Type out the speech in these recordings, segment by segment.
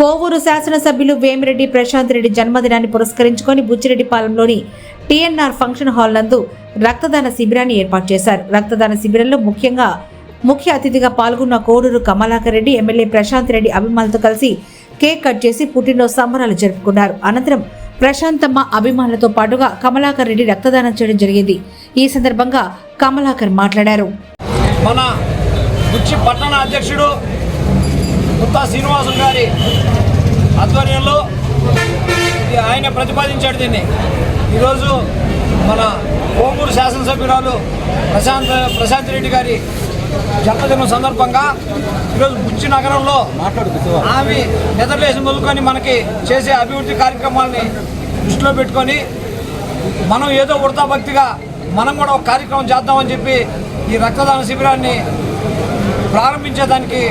కోవూరు శాసనసభ్యులు వేమిరెడ్డి ప్రశాంత్ రెడ్డి జన్మదినాన్ని పురస్కరించుకొని బుచ్చిరెడ్డిపాలెంలోని టీఎన్ఆర్ ఫంక్షన్ హాల్ నందు రక్తదాన శిబిరాన్ని ఏర్పాటు చేశారు. రక్తదాన శిబిరంలో ముఖ్యంగా ముఖ్య అతిథిగా పాల్గొన్న కోడూరు కమలాకర్ రెడ్డి ఎమ్మెల్యే ప్రశాంత్ రెడ్డి అభిమానులతో కలిసి కేక్ కట్ చేసి పుట్టినరోజు సంబరాలు జరుపుకున్నారు. అనంతరం ప్రశాంతమ్మ అభిమానులతో పాటుగా కమలాకర్ రెడ్డి రక్తదానం చేయడం జరిగింది. ఈ సందర్భంగా కమలాకర్ మాట్లాడారు. మన బుచ్చి పట్టణ అధ్యక్షుడు గుత్తా శ్రీనివాసులు గారి ఆధ్వర్యంలో ఆయన ప్రతిపాదించాడు దీన్ని. ఈరోజు మన కోమూరు శాసనసభ్యురాలు ప్రశాంత్ ప్రశాంత్ రెడ్డి గారి జన్మదినం సందర్భంగా ఈరోజు బుచ్చి నగరంలో ఆమె నిద్రలేసి మొదలుకొని మనకి చేసే అభివృద్ధి కార్యక్రమాల్ని దృష్టిలో పెట్టుకొని మనం ఏదో వృతాభక్తిగా మనం కూడా ఒక కార్యక్రమం చేద్దామని చెప్పి ఈ రక్తదాన శిబిరాన్ని ప్రారంభించేదానికి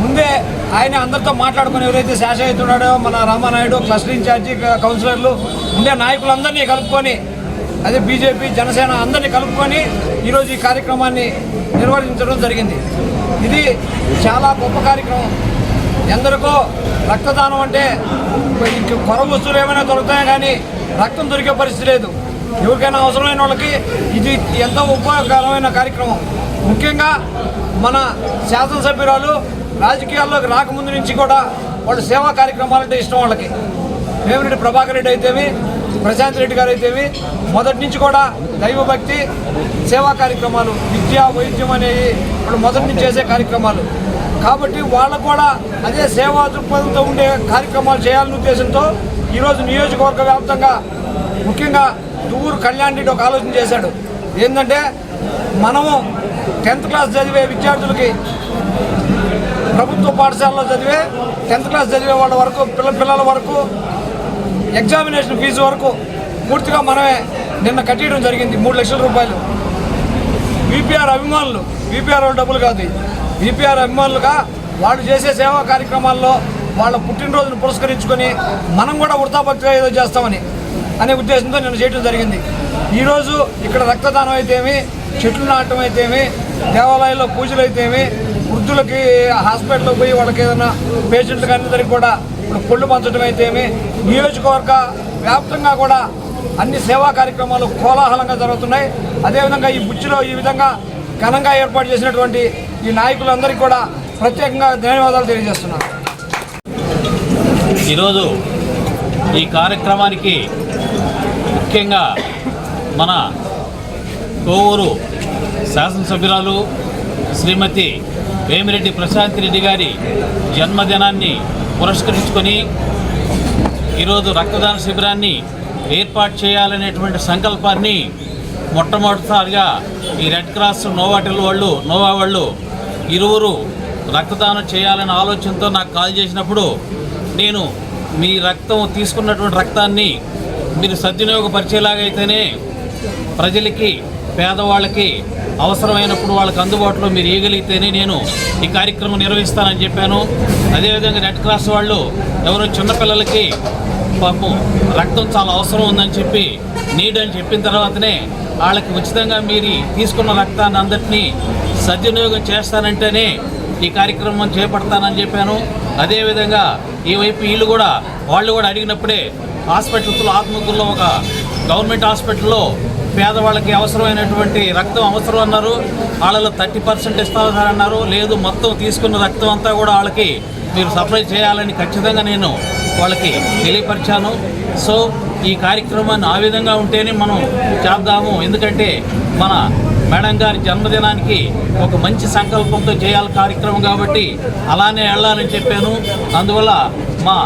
ముందే ఆయన అందరితో మాట్లాడుకుని ఎవరైతే శాసనవుతున్నాడో మన రామానాయుడు క్లస్టర్ ఇన్ఛార్జి కౌన్సిలర్లు ఉండే నాయకులందరినీ కలుపుకొని అదే బీజేపీ జనసేన అందరినీ కలుపుకొని ఈరోజు ఈ కార్యక్రమాన్ని నిర్వహించడం జరిగింది. ఇది చాలా గొప్ప కార్యక్రమం. ఎందరికో రక్తదానం అంటే ఇంక కొర వస్తువులు ఏమైనా దొరుకుతాయి కానీ రక్తం దొరికే పరిస్థితి లేదు. ఎవరికైనా అవసరమైన వాళ్ళకి ఇది ఎంతో ఉపయోగకరమైన కార్యక్రమం. ముఖ్యంగా మన శాసనసభ్యురాలు రాజకీయాల్లోకి రాకముందు నుంచి కూడా వాళ్ళు సేవా కార్యక్రమాలంటే ఇష్టం వాళ్ళకి. వేమిరెడ్డి ప్రభాకర్ రెడ్డి అయితేవి ప్రశాంత్ రెడ్డి గారు అయితేవి మొదటి నుంచి కూడా దైవభక్తి సేవా కార్యక్రమాలు విద్య వైద్యం అనేవి వాళ్ళు మొదటి నుంచి చేసే కార్యక్రమాలు. కాబట్టి వాళ్ళకు కూడా అదే సేవా దృక్పథంతో ఉండే కార్యక్రమాలు చేయాలనే ఉద్దేశంతో ఈరోజు నియోజకవర్గ వ్యాప్తంగా ముఖ్యంగా దువ్వూరు కళ్యాణ్ రెడ్డి ఒక ఆలోచన చేశాడు. ఏంటంటే మనము టెన్త్ క్లాస్ చదివే విద్యార్థులకి ప్రభుత్వ పాఠశాలలో చదివే టెన్త్ క్లాస్ చదివే వాళ్ళ వరకు పిల్ల పిల్లల వరకు ఎగ్జామినేషన్ ఫీజు వరకు పూర్తిగా మనమే నిన్న కట్టేయడం జరిగింది మూడు లక్షల రూపాయలు. బీపీఆర్ అభిమానులు బీపీఆర్ వాళ్ళ డబ్బులు కాదు బీపీఆర్ అభిమానులుగా వాళ్ళు చేసే సేవా కార్యక్రమాల్లో వాళ్ళ పుట్టినరోజును పురస్కరించుకొని మనం కూడా వృతాభక్తిగా ఏదో చేస్తామని అనే ఉద్దేశంతో నేను చేయడం జరిగింది. ఈరోజు ఇక్కడ రక్తదానం అయితేమి చెట్లు నాటడం అయితేమి దేవాలయాల్లో పూజలు అయితేమి వృద్ధులకి హాస్పిటల్లో పోయి వాళ్ళకి ఏదైనా పేషెంట్లకు అందరికీ కూడా ఇప్పుడు పళ్ళు పంచడం అయితేమి నియోజకవర్గ వ్యాప్తంగా కూడా అన్ని సేవా కార్యక్రమాలు కోలాహలంగా జరుగుతున్నాయి. అదేవిధంగా ఈ బుచ్చిలో ఈ విధంగా ఘనంగా ఏర్పాటు చేసినటువంటి ఈ నాయకులందరికీ కూడా ప్రత్యేకంగా ధన్యవాదాలు తెలియజేస్తున్నాను. ఈరోజు ఈ కార్యక్రమానికి ముఖ్యంగా మన కోవూరు శాసనసభ్యురాలు శ్రీమతి వేమిరెడ్డి ప్రశాంతి రెడ్డి గారి జన్మదినాన్ని పురస్కరించుకొని ఈరోజు రక్తదాన శిబిరాన్ని ఏర్పాటు చేయాలనేటువంటి సంకల్పాన్ని మొట్టమొదటిసారిగా ఈ రెడ్ క్రాస్ నోవాటిల్ వాళ్ళు నోవా వాళ్ళు ఇరువురు రక్తదానం చేయాలనే ఆలోచనతో నాకు కాల్ చేసినప్పుడు నేను మీ రక్తం తీసుకున్నటువంటి రక్తాన్ని మీరు సద్వినియోగపరిచేలాగైతేనే ప్రజలకి పేదవాళ్ళకి అవసరమైనప్పుడు వాళ్ళకి అందుబాటులో మీరు ఇవ్వగలిగితేనే నేను ఈ కార్యక్రమం నిర్వహిస్తానని చెప్పాను. అదేవిధంగా రెడ్ క్రాస్ వాళ్ళు ఎవరో చిన్నపిల్లలకి పాపం రక్తం చాలా అవసరం ఉందని చెప్పి నీడ్ అని చెప్పిన తర్వాతనే వాళ్ళకి ఉచితంగా మీరు తీసుకున్న రక్తాన్ని అందరినీ సద్వినియోగం చేస్తానంటేనే ఈ కార్యక్రమం చేపడతానని చెప్పాను. అదేవిధంగా ఈ వైపు వీళ్ళు కూడా వాళ్ళు కూడా అడిగినప్పుడే హాస్పిటల్స్లో ఆత్మకూరులో ఒక గవర్నమెంట్ హాస్పిటల్లో పేదవాళ్ళకి అవసరమైనటువంటి రక్తం అవసరం అన్నారు. వాళ్ళలో థర్టీ పర్సెంట్ ఇస్తారన్నారు లేదు మొత్తం తీసుకున్న రక్తం అంతా కూడా వాళ్ళకి మీరు సప్లై చేయాలని ఖచ్చితంగా నేను వాళ్ళకి తెలియపరిచాను. సో ఈ కార్యక్రమాన్ని ఆ విధంగా ఉంటేనే మనం చేద్దాము. ఎందుకంటే మన మేడం గారి జన్మదినానికి ఒక మంచి సంకల్పంతో చేయాలి కార్యక్రమం కాబట్టి అలానే వెళ్ళాలని చెప్పాను. అందువల్ల మా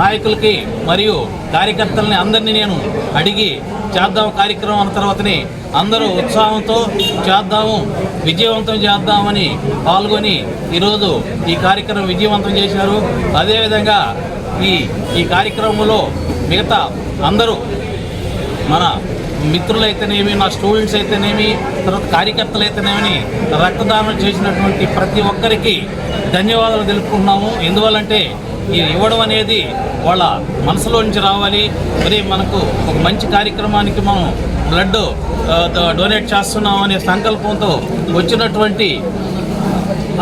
నాయకులకి మరియు కార్యకర్తలని అందరినీ నేను అడిగి చేద్దాం కార్యక్రమం అన్న తర్వాతనే అందరూ ఉత్సాహంతో చేద్దాము విజయవంతం చేద్దామని పాల్గొని ఈరోజు ఈ కార్యక్రమం విజయవంతం చేశారు. అదేవిధంగా ఈ ఈ కార్యక్రమంలో మిగతా అందరూ మన మిత్రులైతేనేమి నా స్టూడెంట్స్ అయితేనేమి తర్వాత కార్యకర్తలు అయితేనేమి రక్తదానం చేసినటువంటి ప్రతి ఒక్కరికి ధన్యవాదాలు తెలుపుకుంటున్నాము. ఎందువల్లంటే ఇవ్వడం అనేది వాళ్ళ మనసులో నుంచి రావాలి. మరి మనకు ఒక మంచి కార్యక్రమానికి మనం బ్లడ్ డొనేట్ చేస్తున్నాం అనే సంకల్పంతో వచ్చినటువంటి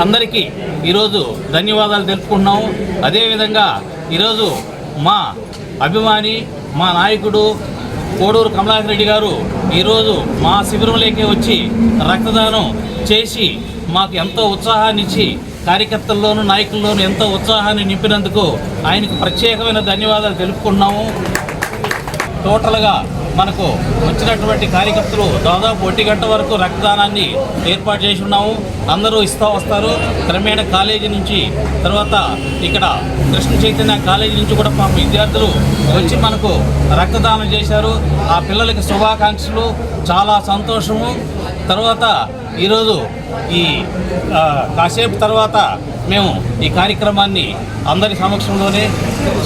అందరికీ ఈరోజు ధన్యవాదాలు తెలుపుకుంటున్నాము అదేవిధంగా ఈరోజు మా అభిమాని మా నాయకుడు కోడూరు కమలాకర్ రెడ్డి గారు ఈరోజు మా శిబిరంలోకి వచ్చి రక్తదానం చేసి మాకు ఎంతో ఉత్సాహాన్ని ఇచ్చి కార్యకర్తల్లోనూ నాయకుల్లోనూ ఎంతో ఉత్సాహాన్ని నింపినందుకు ఆయనకు ప్రత్యేకమైన ధన్యవాదాలు తెలుపుకున్నాము టోటల్గా మనకు వచ్చినటువంటి కార్యకర్తలు దాదాపు ఒంటి గంట వరకు రక్తదానాన్ని ఏర్పాటు చేసి ఉన్నాము. అందరూ ఇస్తూ వస్తారు. క్రమేణ కాలేజీ నుంచి తర్వాత ఇక్కడ కృష్ణ చైతన్య కాలేజీ నుంచి కూడా మా విద్యార్థులు వచ్చి మనకు రక్తదానం చేశారు. ఆ పిల్లలకి శుభాకాంక్షలు. చాలా సంతోషము. తర్వాత ఈరోజు ఈ కాసేపు తర్వాత మేము ఈ కార్యక్రమాన్ని అందరి సమక్షంలోనే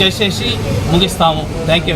చేసేసి ముగిస్తాము. Thank you